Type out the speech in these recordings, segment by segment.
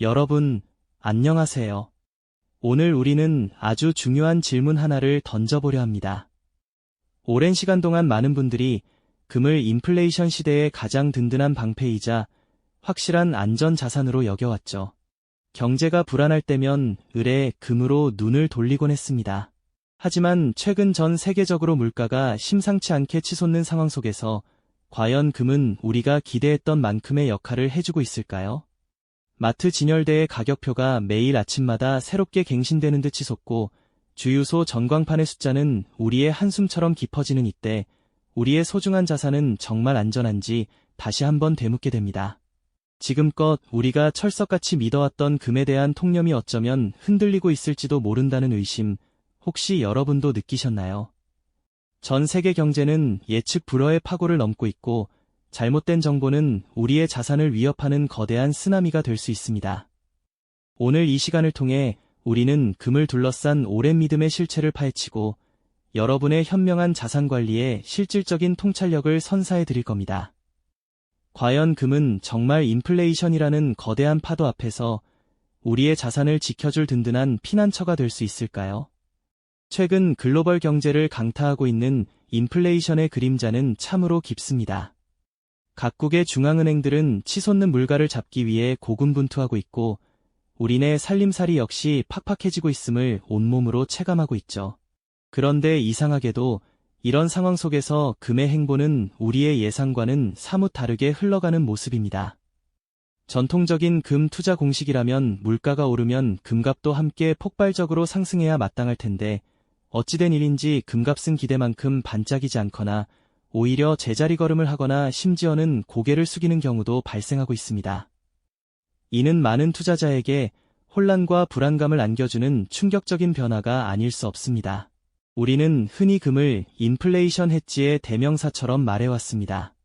여러분, 안녕하세요. 오늘 우리는 아주 중요한 질문 하나를 던져보려 합니다. 오랜 시간 동안 많은 분들이 금을 인플레이션 시대의 가장 든든한 방패이자 확실한 안전 자산으로 여겨왔죠. 경제가 불안할 때면 을에 금으로 눈을 돌리곤 했습니다. 하지만 최근 전 세계적으로 물가가 심상치 않게 치솟는 상황 속에서 과연 금은 우리가 기대했던 만큼의 역할을 해주고 있을까요? 마트 진열대의 가격표가 매일 아침마다 새롭게 갱신되는 듯 치솟고 주유소 전광판의 숫자는 우리의 한숨처럼 깊어지는 이때 우리의 소중한 자산은 정말 안전한지 다시 한번 되묻게 됩니다. 지금껏 우리가 철석같이 믿어왔던 금에 대한 통념이 어쩌면 흔들리고 있을지도 모른다는 의심 혹시 여러분도 느끼셨나요? 전 세계 경제는 예측 불허의 파고를 넘고 있고 잘못된 정보는 우리의 자산을 위협하는 거대한 쓰나미가 될 수 있습니다. 오늘 이 시간을 통해 우리는 금을 둘러싼 오랜 믿음의 실체를 파헤치고 여러분의 현명한 자산 관리에 실질적인 통찰력을 선사해 드릴 겁니다. 과연 금은 정말 인플레이션이라는 거대한 파도 앞에서 우리의 자산을 지켜줄 든든한 피난처가 될 수 있을까요? 최근 글로벌 경제를 강타하고 있는 인플레이션의 그림자는 참으로 깊습니다. 각국의 중앙은행들은 치솟는 물가를 잡기 위해 고군분투하고 있고 우리네 살림살이 역시 팍팍해지고 있음을 온몸으로 체감하고 있죠. 그런데 이상하게도 이런 상황 속에서 금의 행보는 우리의 예상과는 사뭇 다르게 흘러가는 모습입니다. 전통적인 금 투자 공식이라면 물가가 오르면 금값도 함께 폭발적으로 상승해야 마땅할 텐데 어찌된 일인지 금값은 기대만큼 반짝이지 않거나 오히려 제자리 걸음을 하거나 심지어는 고개를 숙이는 경우도 발생하고 있습니다. 이는 많은 투자자에게 혼란과 불안감을 안겨주는 충격적인 변화가 아닐 수 없습니다. 우리는 흔히 금을 인플레이션 해지의 대명사처럼 말해왔습니다.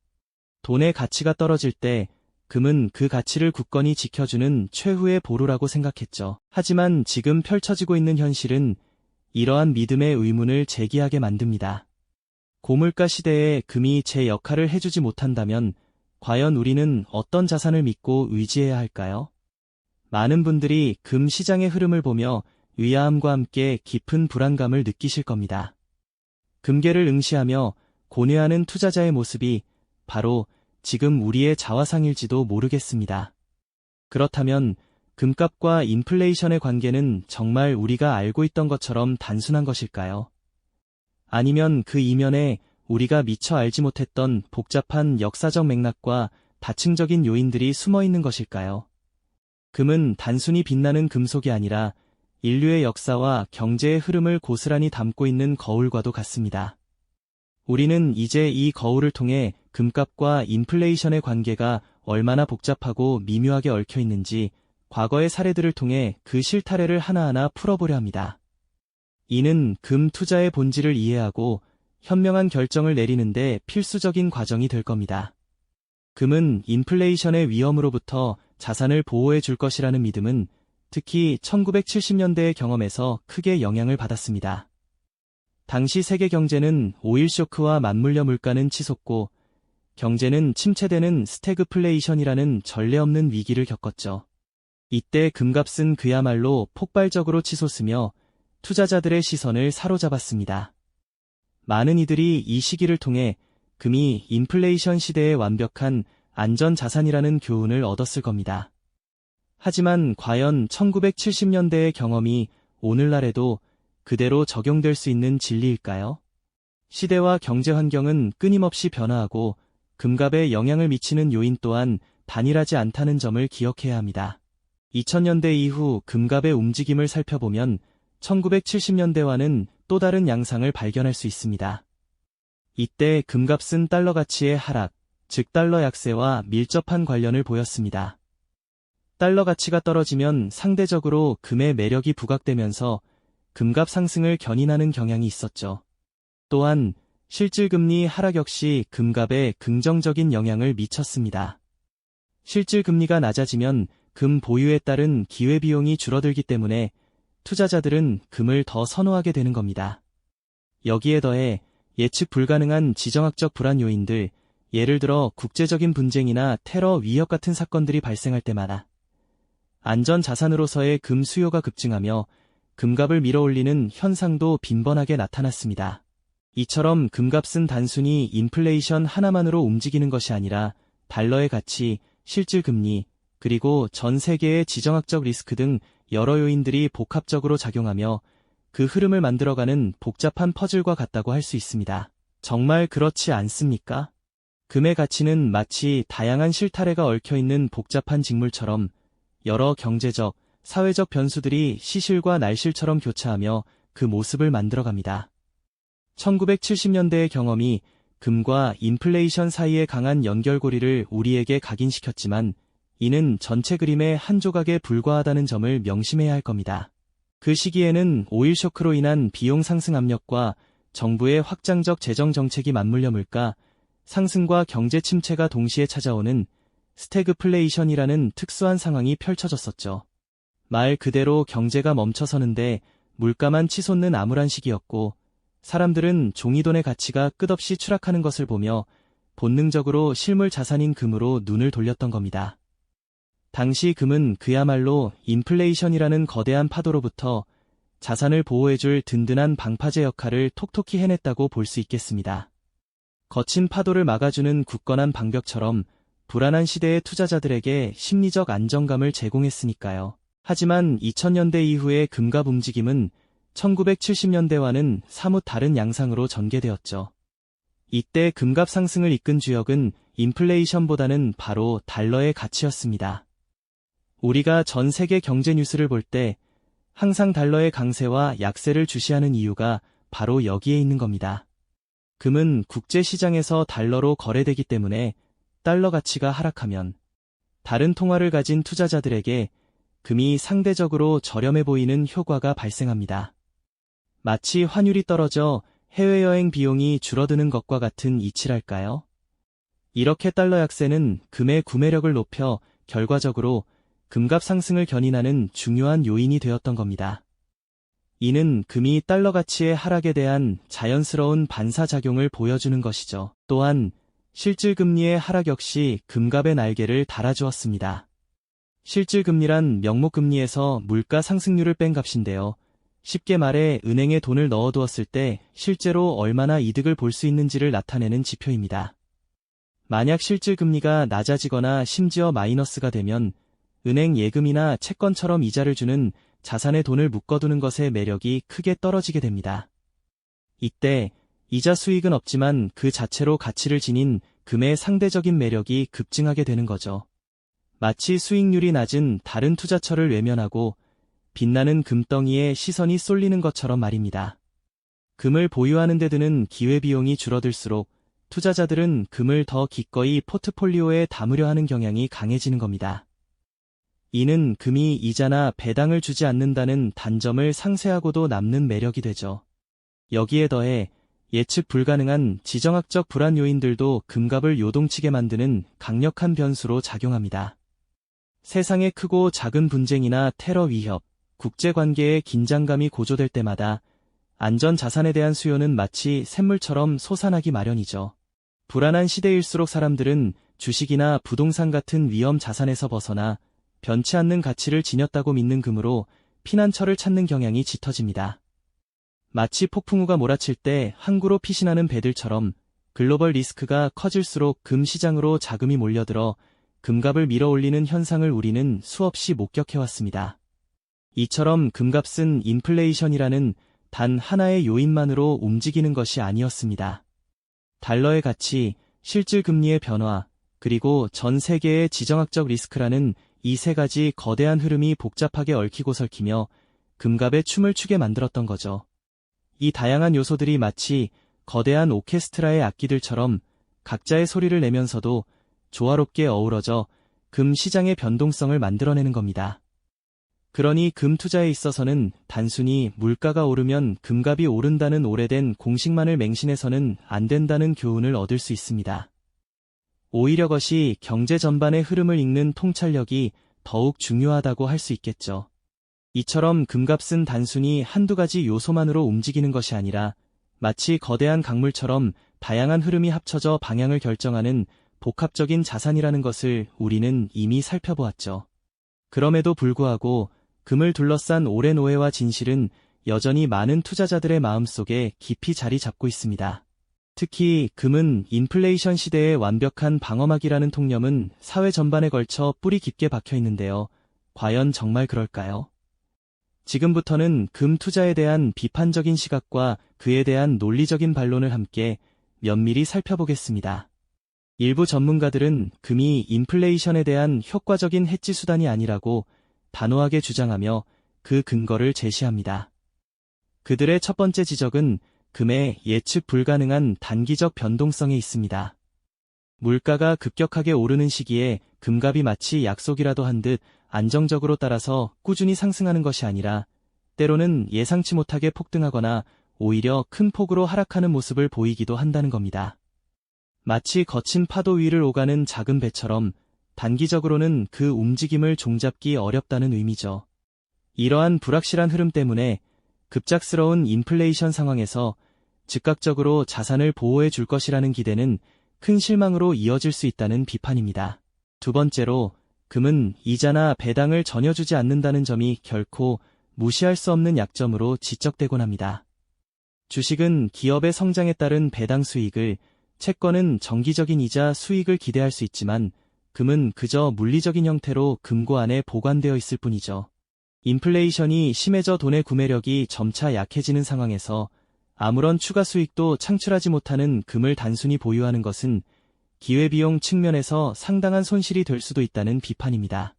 돈의 가치가 떨어질 때 금은 그 가치를 굳건히 지켜주는 최후의 보루라고 생각했죠. 하지만 지금 펼쳐지고 있는 현실은 이러한 믿음의 의문을 제기하게 만듭니다. 고물가 시대에 금이 제 역할을 해주지 못한다면 과연 우리는 어떤 자산을 믿고 의지해야 할까요? 많은 분들이 금 시장의 흐름을 보며 의아함과 함께 깊은 불안감을 느끼실 겁니다. 금괴를 응시하며 고뇌하는 투자자의 모습이 바로 지금 우리의 자화상일지도 모르겠습니다. 그렇다면 금값과 인플레이션의 관계는 정말 우리가 알고 있던 것처럼 단순한 것일까요? 아니면 그 이면에 우리가 미처 알지 못했던 복잡한 역사적 맥락과 다층적인 요인들이 숨어 있는 것일까요? 금은 단순히 빛나는 금속이 아니라 인류의 역사와 경제의 흐름을 고스란히 담고 있는 거울과도 같습니다. 우리는 이제 이 거울을 통해 금값과 인플레이션의 관계가 얼마나 복잡하고 미묘하게 얽혀 있는지 과거의 사례들을 통해 그 실타래를 하나하나 풀어보려 합니다. 이는 금 투자의 본질을 이해하고 현명한 결정을 내리는데 필수적인 과정이 될 겁니다. 금은 인플레이션의 위험으로부터 자산을 보호해 줄 것이라는 믿음은 특히 1970년대의 경험에서 크게 영향을 받았습니다. 당시 세계 경제는 오일 쇼크와 맞물려 물가는 치솟고 경제는 침체되는 스태그플레이션이라는 전례 없는 위기를 겪었죠. 이때 금값은 그야말로 폭발적으로 치솟으며 투자자들의 시선을 사로잡았습니다. 많은 이들이 이 시기를 통해 금이 인플레이션 시대의 완벽한 안전 자산이라는 교훈을 얻었을 겁니다. 하지만 과연 1970년대의 경험이 오늘날에도 그대로 적용될 수 있는 진리일까요? 시대와 경제 환경은 끊임없이 변화하고 금값에 영향을 미치는 요인 또한 단일하지 않다는 점을 기억해야 합니다. 2000년대 이후 금값의 움직임을 살펴보면 1970년대와는 또 다른 양상을 발견할 수 있습니다. 이때 금값은 달러 가치의 하락, 즉 달러 약세와 밀접한 관련을 보였습니다. 달러 가치가 떨어지면 상대적으로 금의 매력이 부각되면서 금값 상승을 견인하는 경향이 있었죠. 또한 실질금리 하락 역시 금값에 긍정적인 영향을 미쳤습니다. 실질금리가 낮아지면 금 보유에 따른 기회비용이 줄어들기 때문에 투자자들은 금을 더 선호하게 되는 겁니다. 여기에 더해 예측 불가능한 지정학적 불안 요인들, 예를 들어 국제적인 분쟁이나 테러 위협 같은 사건들이 발생할 때마다 안전 자산으로서의 금 수요가 급증하며 금값을 밀어올리는 현상도 빈번하게 나타났습니다. 이처럼 금값은 단순히 인플레이션 하나만으로 움직이는 것이 아니라 달러의 가치, 실질 금리, 그리고 전 세계의 지정학적 리스크 등 여러 요인들이 복합적으로 작용하며 그 흐름을 만들어가는 복잡한 퍼즐과 같다고 할 수 있습니다. 정말 그렇지 않습니까? 금의 가치는 마치 다양한 실타래가 얽혀있는 복잡한 직물처럼 여러 경제적, 사회적 변수들이 시실과 날실처럼 교차하며 그 모습을 만들어갑니다. 1970년대의 경험이 금과 인플레이션 사이의 강한 연결고리를 우리에게 각인시켰지만 이는 전체 그림의 한 조각에 불과하다는 점을 명심해야 할 겁니다. 그 시기에는 오일 쇼크로 인한 비용 상승 압력과 정부의 확장적 재정 정책이 맞물려 물가 상승과 경제 침체가 동시에 찾아오는 스태그플레이션이라는 특수한 상황이 펼쳐졌었죠. 말 그대로 경제가 멈춰서는데 물가만 치솟는 암울한 시기였고 사람들은 종이돈의 가치가 끝없이 추락하는 것을 보며 본능적으로 실물 자산인 금으로 눈을 돌렸던 겁니다. 당시 금은 그야말로 인플레이션이라는 거대한 파도로부터 자산을 보호해줄 든든한 방파제 역할을 톡톡히 해냈다고 볼 수 있겠습니다. 거친 파도를 막아주는 굳건한 방벽처럼 불안한 시대의 투자자들에게 심리적 안정감을 제공했으니까요. 하지만 2000년대 이후의 금값 움직임은 1970년대와는 사뭇 다른 양상으로 전개되었죠. 이때 금값 상승을 이끈 주역은 인플레이션보다는 바로 달러의 가치였습니다. 우리가 전 세계 경제 뉴스를 볼 때 항상 달러의 강세와 약세를 주시하는 이유가 바로 여기에 있는 겁니다. 금은 국제 시장에서 달러로 거래되기 때문에 달러 가치가 하락하면 다른 통화를 가진 투자자들에게 금이 상대적으로 저렴해 보이는 효과가 발생합니다. 마치 환율이 떨어져 해외여행 비용이 줄어드는 것과 같은 이치랄까요? 이렇게 달러 약세는 금의 구매력을 높여 결과적으로 금값 상승을 견인하는 중요한 요인이 되었던 겁니다. 이는 금이 달러 가치의 하락에 대한 자연스러운 반사작용을 보여주는 것이죠. 또한 실질 금리의 하락 역시 금값의 날개를 달아주었습니다. 실질 금리란 명목 금리에서 물가 상승률을 뺀 값인데요. 쉽게 말해 은행에 돈을 넣어두었을 때 실제로 얼마나 이득을 볼 수 있는지를 나타내는 지표입니다. 만약 실질 금리가 낮아지거나 심지어 마이너스가 되면 은행 예금이나 채권처럼 이자를 주는 자산에 돈을 묶어두는 것의 매력이 크게 떨어지게 됩니다. 이때 이자 수익은 없지만 그 자체로 가치를 지닌 금의 상대적인 매력이 급증하게 되는 거죠. 마치 수익률이 낮은 다른 투자처를 외면하고 빛나는 금덩이에 시선이 쏠리는 것처럼 말입니다. 금을 보유하는 데 드는 기회비용이 줄어들수록 투자자들은 금을 더 기꺼이 포트폴리오에 담으려 하는 경향이 강해지는 겁니다. 이는 금이 이자나 배당을 주지 않는다는 단점을 상쇄하고도 남는 매력이 되죠. 여기에 더해 예측 불가능한 지정학적 불안 요인들도 금값을 요동치게 만드는 강력한 변수로 작용합니다. 세상의 크고 작은 분쟁이나 테러 위협, 국제관계의 긴장감이 고조될 때마다 안전 자산에 대한 수요는 마치 샘물처럼 솟아나기 마련이죠. 불안한 시대일수록 사람들은 주식이나 부동산 같은 위험 자산에서 벗어나 변치 않는 가치를 지녔다고 믿는 금으로 피난처를 찾는 경향이 짙어집니다. 마치 폭풍우가 몰아칠 때 항구로 피신하는 배들처럼 글로벌 리스크가 커질수록 금 시장으로 자금이 몰려들어 금값을 밀어올리는 현상을 우리는 수없이 목격해왔습니다. 이처럼 금값은 인플레이션이라는 단 하나의 요인만으로 움직이는 것이 아니었습니다. 달러의 가치, 실질 금리의 변화, 그리고 전 세계의 지정학적 리스크라는 이 세 가지 거대한 흐름이 복잡하게 얽히고 설키며 금갑의 춤을 추게 만들었던 거죠. 이 다양한 요소들이 마치 거대한 오케스트라의 악기들처럼 각자의 소리를 내면서도 조화롭게 어우러져 금 시장의 변동성을 만들어내는 겁니다. 그러니 금 투자에 있어서는 단순히 물가가 오르면 금값이 오른다는 오래된 공식만을 맹신해서는 안 된다는 교훈을 얻을 수 있습니다. 오히려 것이 경제 전반의 흐름을 읽는 통찰력이 더욱 중요하다고 할 수 있겠죠. 이처럼 금값은 단순히 한두 가지 요소만으로 움직이는 것이 아니라 마치 거대한 강물처럼 다양한 흐름이 합쳐져 방향을 결정하는 복합적인 자산이라는 것을 우리는 이미 살펴보았죠. 그럼에도 불구하고 금을 둘러싼 오랜 오해와 진실은 여전히 많은 투자자들의 마음속에 깊이 자리 잡고 있습니다. 특히 금은 인플레이션 시대의 완벽한 방어막이라는 통념은 사회 전반에 걸쳐 뿌리 깊게 박혀 있는데요. 과연 정말 그럴까요? 지금부터는 금 투자에 대한 비판적인 시각과 그에 대한 논리적인 반론을 함께 면밀히 살펴보겠습니다. 일부 전문가들은 금이 인플레이션에 대한 효과적인 해지 수단이 아니라고 단호하게 주장하며 그 근거를 제시합니다. 그들의 첫 번째 지적은 금의 예측 불가능한 단기적 변동성에 있습니다. 물가가 급격하게 오르는 시기에 금값이 마치 약속이라도 한 듯 안정적으로 따라서 꾸준히 상승하는 것이 아니라 때로는 예상치 못하게 폭등하거나 오히려 큰 폭으로 하락하는 모습을 보이기도 한다는 겁니다. 마치 거친 파도 위를 오가는 작은 배처럼 단기적으로는 그 움직임을 종잡기 어렵다는 의미죠. 이러한 불확실한 흐름 때문에 급작스러운 인플레이션 상황에서 즉각적으로 자산을 보호해 줄 것이라는 기대는 큰 실망으로 이어질 수 있다는 비판입니다. 두 번째로 금은 이자나 배당을 전혀 주지 않는다는 점이 결코 무시할 수 없는 약점으로 지적되곤 합니다. 주식은 기업의 성장에 따른 배당 수익을, 채권은 정기적인 이자 수익을 기대할 수 있지만 금은 그저 물리적인 형태로 금고 안에 보관되어 있을 뿐이죠. 인플레이션이 심해져 돈의 구매력이 점차 약해지는 상황에서 아무런 추가 수익도 창출하지 못하는 금을 단순히 보유하는 것은 기회비용 측면에서 상당한 손실이 될 수도 있다는 비판입니다.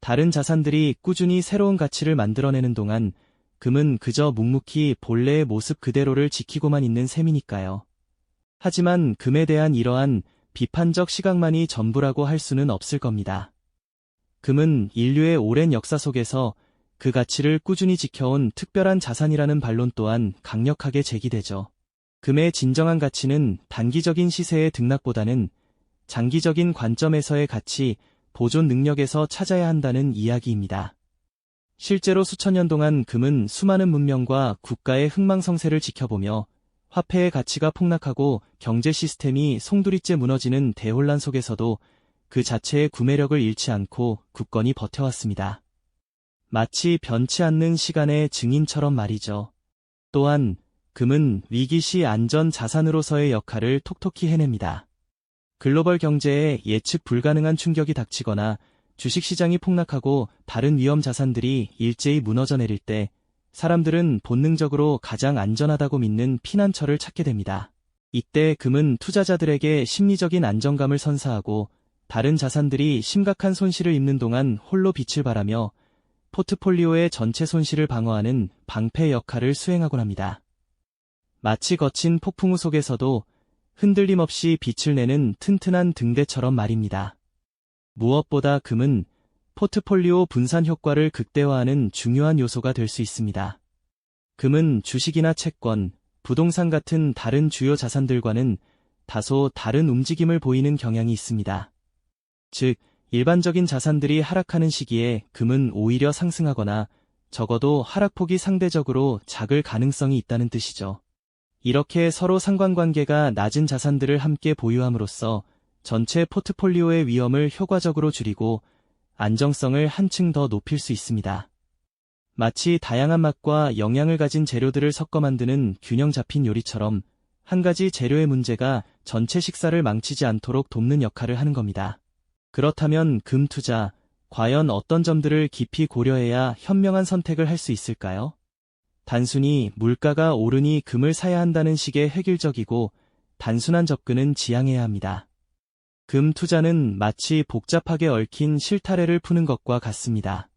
다른 자산들이 꾸준히 새로운 가치를 만들어내는 동안 금은 그저 묵묵히 본래의 모습 그대로를 지키고만 있는 셈이니까요. 하지만 금에 대한 이러한 비판적 시각만이 전부라고 할 수는 없을 겁니다. 금은 인류의 오랜 역사 속에서 그 가치를 꾸준히 지켜온 특별한 자산이라는 반론 또한 강력하게 제기되죠. 금의 진정한 가치는 단기적인 시세의 등락보다는 장기적인 관점에서의 가치, 보존 능력에서 찾아야 한다는 이야기입니다. 실제로 수천 년 동안 금은 수많은 문명과 국가의 흥망성쇠를 지켜보며 화폐의 가치가 폭락하고 경제 시스템이 송두리째 무너지는 대혼란 속에서도 그 자체의 구매력을 잃지 않고 굳건히 버텨왔습니다. 마치 변치 않는 시간의 증인처럼 말이죠. 또한 금은 위기 시 안전 자산으로서의 역할을 톡톡히 해냅니다. 글로벌 경제에 예측 불가능한 충격이 닥치거나 주식시장이 폭락하고 다른 위험 자산들이 일제히 무너져 내릴 때 사람들은 본능적으로 가장 안전하다고 믿는 피난처를 찾게 됩니다. 이때 금은 투자자들에게 심리적인 안정감을 선사하고 다른 자산들이 심각한 손실을 입는 동안 홀로 빛을 발하며 포트폴리오의 전체 손실을 방어하는 방패 역할을 수행하곤 합니다. 마치 거친 폭풍우 속에서도 흔들림 없이 빛을 내는 튼튼한 등대처럼 말입니다. 무엇보다 금은 포트폴리오 분산 효과를 극대화하는 중요한 요소가 될 수 있습니다. 금은 주식이나 채권, 부동산 같은 다른 주요 자산들과는 다소 다른 움직임을 보이는 경향이 있습니다. 즉, 일반적인 자산들이 하락하는 시기에 금은 오히려 상승하거나 적어도 하락폭이 상대적으로 작을 가능성이 있다는 뜻이죠. 이렇게 서로 상관관계가 낮은 자산들을 함께 보유함으로써 전체 포트폴리오의 위험을 효과적으로 줄이고 안정성을 한층 더 높일 수 있습니다. 마치 다양한 맛과 영양을 가진 재료들을 섞어 만드는 균형 잡힌 요리처럼 한 가지 재료의 문제가 전체 식사를 망치지 않도록 돕는 역할을 하는 겁니다. 그렇다면 금 투자, 과연 어떤 점들을 깊이 고려해야 현명한 선택을 할 수 있을까요? 단순히 물가가 오르니 금을 사야 한다는 식의 획일적이고 단순한 접근은 지양해야 합니다. 금 투자는 마치 복잡하게 얽힌 실타래를 푸는 것과 같습니다.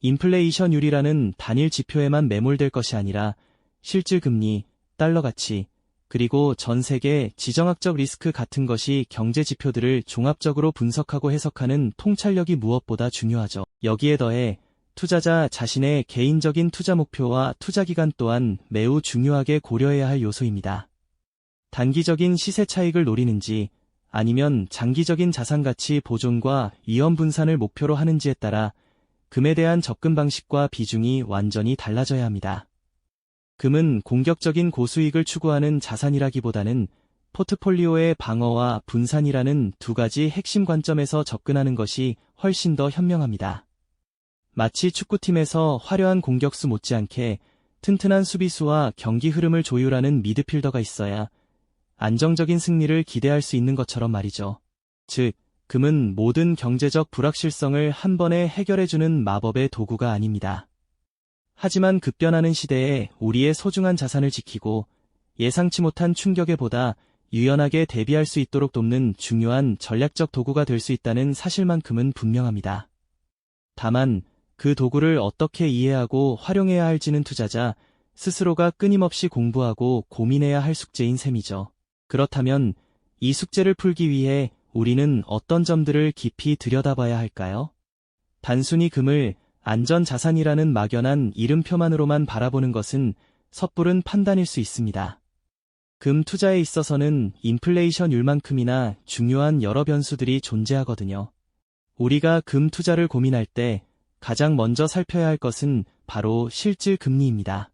인플레이션율이라는 단일 지표에만 매몰될 것이 아니라 실질 금리, 달러 가치, 그리고 전 세계 지정학적 리스크 같은 것이 경제 지표들을 종합적으로 분석하고 해석하는 통찰력이 무엇보다 중요하죠. 여기에 더해 투자자 자신의 개인적인 투자 목표와 투자 기간 또한 매우 중요하게 고려해야 할 요소입니다. 단기적인 시세 차익을 노리는지 아니면 장기적인 자산 가치 보존과 위험 분산을 목표로 하는지에 따라 금에 대한 접근 방식과 비중이 완전히 달라져야 합니다. 금은 공격적인 고수익을 추구하는 자산이라기보다는 포트폴리오의 방어와 분산이라는 두 가지 핵심 관점에서 접근하는 것이 훨씬 더 현명합니다. 마치 축구팀에서 화려한 공격수 못지않게 튼튼한 수비수와 경기 흐름을 조율하는 미드필더가 있어야 안정적인 승리를 기대할 수 있는 것처럼 말이죠. 즉, 금은 모든 경제적 불확실성을 한 번에 해결해주는 마법의 도구가 아닙니다. 하지만 급변하는 시대에 우리의 소중한 자산을 지키고 예상치 못한 충격에 보다 유연하게 대비할 수 있도록 돕는 중요한 전략적 도구가 될 수 있다는 사실만큼은 분명합니다. 다만 그 도구를 어떻게 이해하고 활용해야 할지는 투자자 스스로가 끊임없이 공부하고 고민해야 할 숙제인 셈이죠. 그렇다면 이 숙제를 풀기 위해 우리는 어떤 점들을 깊이 들여다봐야 할까요? 단순히 금을 안전자산이라는 막연한 이름표만으로만 바라보는 것은 섣부른 판단일 수 있습니다. 금 투자에 있어서는 인플레이션율만큼이나 중요한 여러 변수들이 존재하거든요. 우리가 금 투자를 고민할 때 가장 먼저 살펴야 할 것은 바로 실질 금리입니다.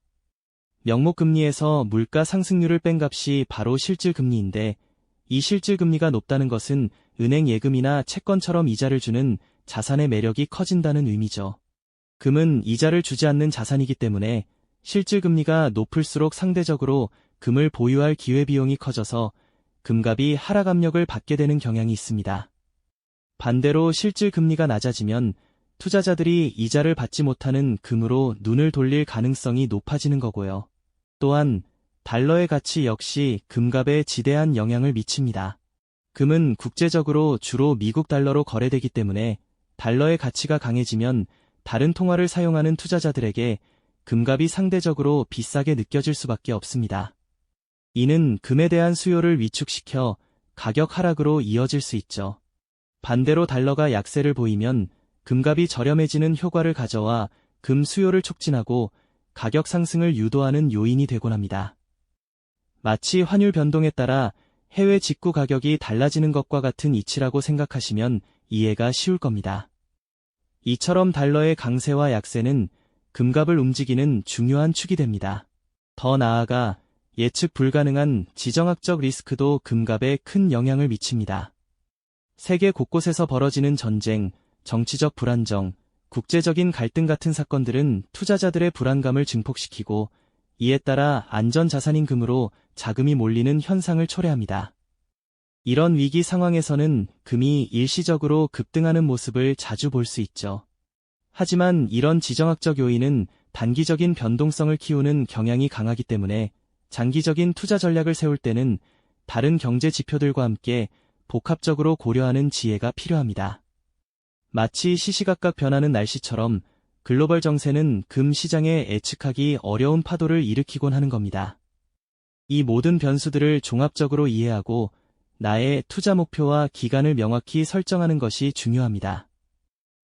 명목 금리에서 물가 상승률을 뺀 값이 바로 실질 금리인데 이 실질 금리가 높다는 것은 은행 예금이나 채권처럼 이자를 주는 자산의 매력이 커진다는 의미죠. 금은 이자를 주지 않는 자산이기 때문에 실질 금리가 높을수록 상대적으로 금을 보유할 기회비용이 커져서 금값이 하락 압력을 받게 되는 경향이 있습니다. 반대로 실질 금리가 낮아지면 투자자들이 이자를 받지 못하는 금으로 눈을 돌릴 가능성이 높아지는 거고요. 또한 달러의 가치 역시 금값에 지대한 영향을 미칩니다. 금은 국제적으로 주로 미국 달러로 거래되기 때문에 달러의 가치가 강해지면 다른 통화를 사용하는 투자자들에게 금값이 상대적으로 비싸게 느껴질 수밖에 없습니다. 이는 금에 대한 수요를 위축시켜 가격 하락으로 이어질 수 있죠. 반대로 달러가 약세를 보이면 금값이 저렴해지는 효과를 가져와 금 수요를 촉진하고 가격 상승을 유도하는 요인이 되곤 합니다. 마치 환율 변동에 따라 해외 직구 가격이 달라지는 것과 같은 이치라고 생각하시면 이해가 쉬울 겁니다. 이처럼 달러의 강세와 약세는 금값을 움직이는 중요한 축이 됩니다. 더 나아가 예측 불가능한 지정학적 리스크도 금값에 큰 영향을 미칩니다. 세계 곳곳에서 벌어지는 전쟁, 정치적 불안정, 국제적인 갈등 같은 사건들은 투자자들의 불안감을 증폭시키고 이에 따라 안전 자산인 금으로 자금이 몰리는 현상을 초래합니다. 이런 위기 상황에서는 금이 일시적으로 급등하는 모습을 자주 볼 수 있죠. 하지만 이런 지정학적 요인은 단기적인 변동성을 키우는 경향이 강하기 때문에 장기적인 투자 전략을 세울 때는 다른 경제 지표들과 함께 복합적으로 고려하는 지혜가 필요합니다. 마치 시시각각 변하는 날씨처럼 글로벌 정세는 금 시장에 예측하기 어려운 파도를 일으키곤 하는 겁니다. 이 모든 변수들을 종합적으로 이해하고 나의 투자 목표와 기간을 명확히 설정하는 것이 중요합니다.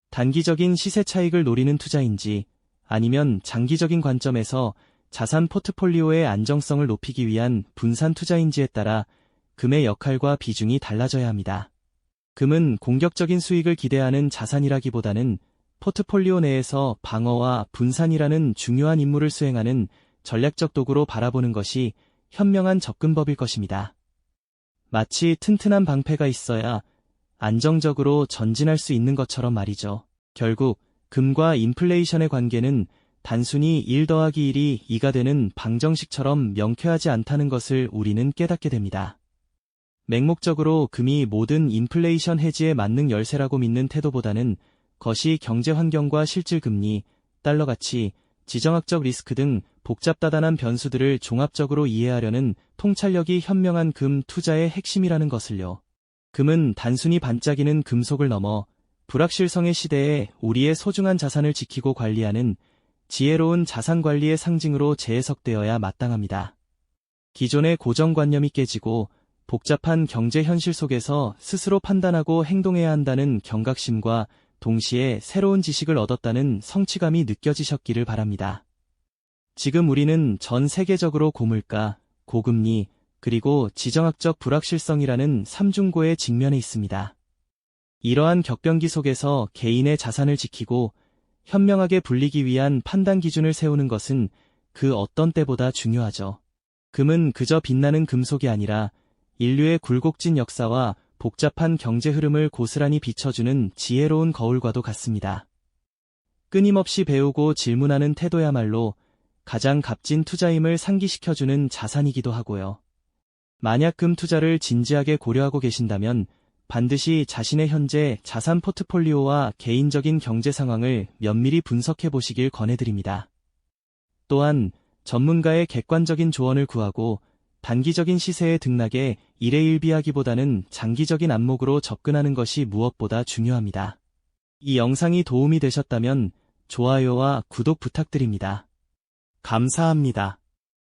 단기적인 시세 차익을 노리는 투자인지 아니면 장기적인 관점에서 자산 포트폴리오의 안정성을 높이기 위한 분산 투자인지에 따라 금의 역할과 비중이 달라져야 합니다. 금은 공격적인 수익을 기대하는 자산이라기보다는 포트폴리오 내에서 방어와 분산이라는 중요한 임무를 수행하는 전략적 도구로 바라보는 것이 현명한 접근법일 것입니다. 마치 튼튼한 방패가 있어야 안정적으로 전진할 수 있는 것처럼 말이죠. 결국 금과 인플레이션의 관계는 단순히 1 더하기 1이 2가 되는 방정식처럼 명쾌하지 않다는 것을 우리는 깨닫게 됩니다. 맹목적으로 금이 모든 인플레이션 해지의 만능 열쇠라고 믿는 태도보다는 것이 경제 환경과 실질 금리, 달러 가치, 지정학적 리스크 등 복잡다단한 변수들을 종합적으로 이해하려는 통찰력이 현명한 금 투자의 핵심이라는 것을요. 금은 단순히 반짝이는 금속을 넘어 불확실성의 시대에 우리의 소중한 자산을 지키고 관리하는 지혜로운 자산 관리의 상징으로 재해석되어야 마땅합니다. 기존의 고정관념이 깨지고 복잡한 경제 현실 속에서 스스로 판단하고 행동해야 한다는 경각심과 동시에 새로운 지식을 얻었다는 성취감이 느껴지셨기를 바랍니다. 지금 우리는 전 세계적으로 고물가, 고금리, 그리고 지정학적 불확실성이라는 삼중고에 직면해 있습니다. 이러한 격변기 속에서 개인의 자산을 지키고 현명하게 불리기 위한 판단 기준을 세우는 것은 그 어떤 때보다 중요하죠. 금은 그저 빛나는 금속이 아니라 인류의 굴곡진 역사와 복잡한 경제 흐름을 고스란히 비춰주는 지혜로운 거울과도 같습니다. 끊임없이 배우고 질문하는 태도야말로 가장 값진 투자임을 상기시켜주는 자산이기도 하고요. 만약 금 투자를 진지하게 고려하고 계신다면 반드시 자신의 현재 자산 포트폴리오와 개인적인 경제 상황을 면밀히 분석해 보시길 권해드립니다. 또한 전문가의 객관적인 조언을 구하고 단기적인 시세의 등락에 일해일비하기보다는 장기적인 안목으로 접근하는 것이 무엇보다 중요합니다. 이 영상이 도움이 되셨다면 좋아요와 구독 부탁드립니다. 감사합니다.